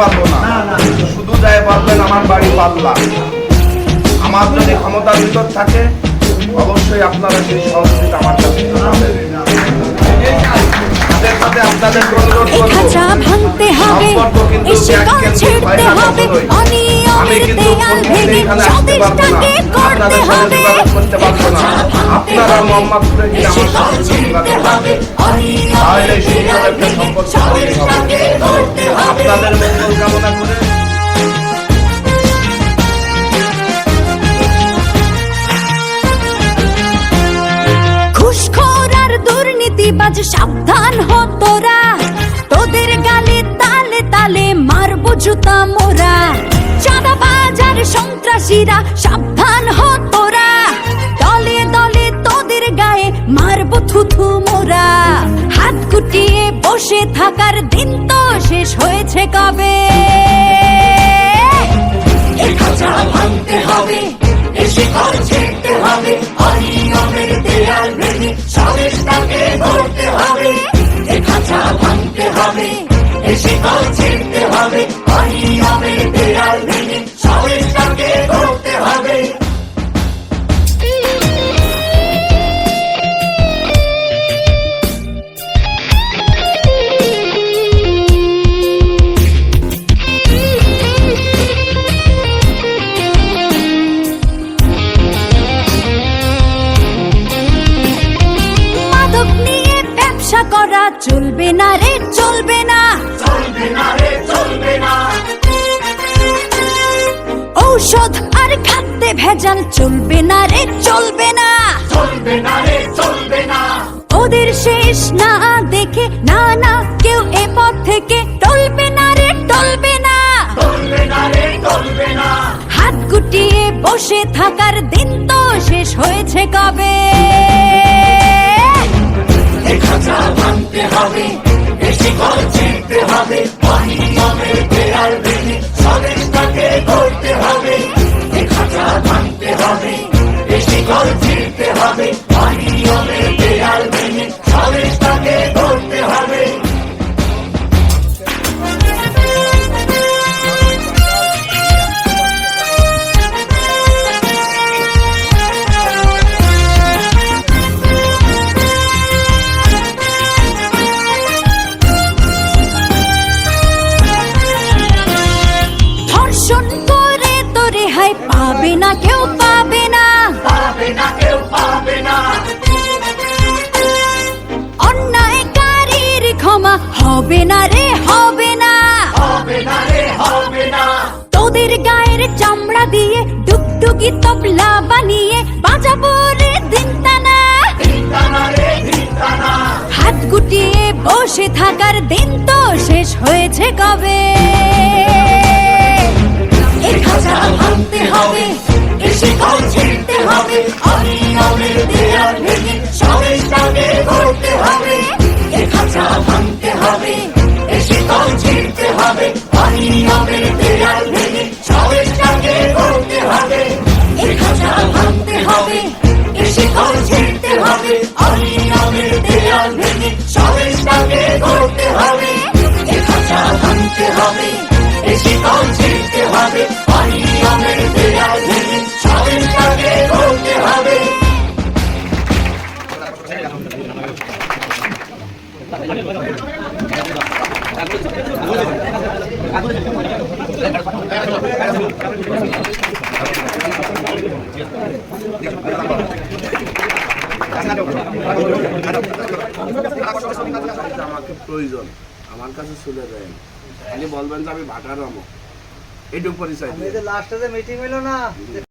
পারব না। শুধু যায় পারবেন আমার বাড়ি পাল্লা। আমার যদি ক্ষমতার ভিতর থাকে অবশ্যই আপনারা সেই সহযোগিতা আমার কাছে খাঁচা ভাঙতে হবে শিকল ছিঁড়তে হবে আমি অনিয়মের দেয়াল ভেঙে স্বদেশটাকে করতে হবে আপনারা মোহাম্মদ হবে। আপনাদের মঙ্গল কামনা করে দুর্নীতিবাজ সাবধান তোরা। তোদের তালে তালে মারবো জুতা মোরা। চাঁদাবাজ আর সন্ত্রাসীরা সাবধান তোরা। দলে দলে তোদের গায়ে মারবো থুথু মোরা। হাত গুটিয়ে বসে থাকার দিন তো শেষ হয়েছে কবে? হবে। গড়তে হবে এ খাঁচা ভাঙতে হবে এই শিকল ছিঁড়তে হবে অনিয়মের দেয়াল ভেঙে চলবে না রে চলবে না। চলবে না রে চলবে না। ঔষধ আর খাদ্যে ভেজাল চলবে না রে চলবে না। চলবে না রে চলবে না। ওদের শেষ না দেখে না না কেউ এ পথ থেকে টলবে না রে টলবে না। টলবে না রে টলবে না। হাত গুটিয়ে বসে থাকার দিন তো শেষ হয়েছে কবে? হবে হবে না রে হবে না। হবে না রে হবে না। তোদের গায়ের চামড়া দিয়ে ডুগডুগি তবলা বানিয়ে বাজাবো রে দিনতানা হাত গুটিয়ে বসে থাকার দিন তো শেষ হয়েছে কবে? ভাঙতে হবে শিকল ছিঁড়তে দেয়াল ভেঙে ভাঙতে হবে। দেয়াল ভেঙে সবেশটাকে গড়তে হবে এই খাঁচা ভাঙতে হবে এই শিকল ছিঁড়তে হবে। আমাকে প্রয়োজন। আমার কাছে চলে যায় খালি বলবেন যে আমি ভাটার আমো এইটুকু পরিচয় এই যে লাস্টে মিটিং হইল না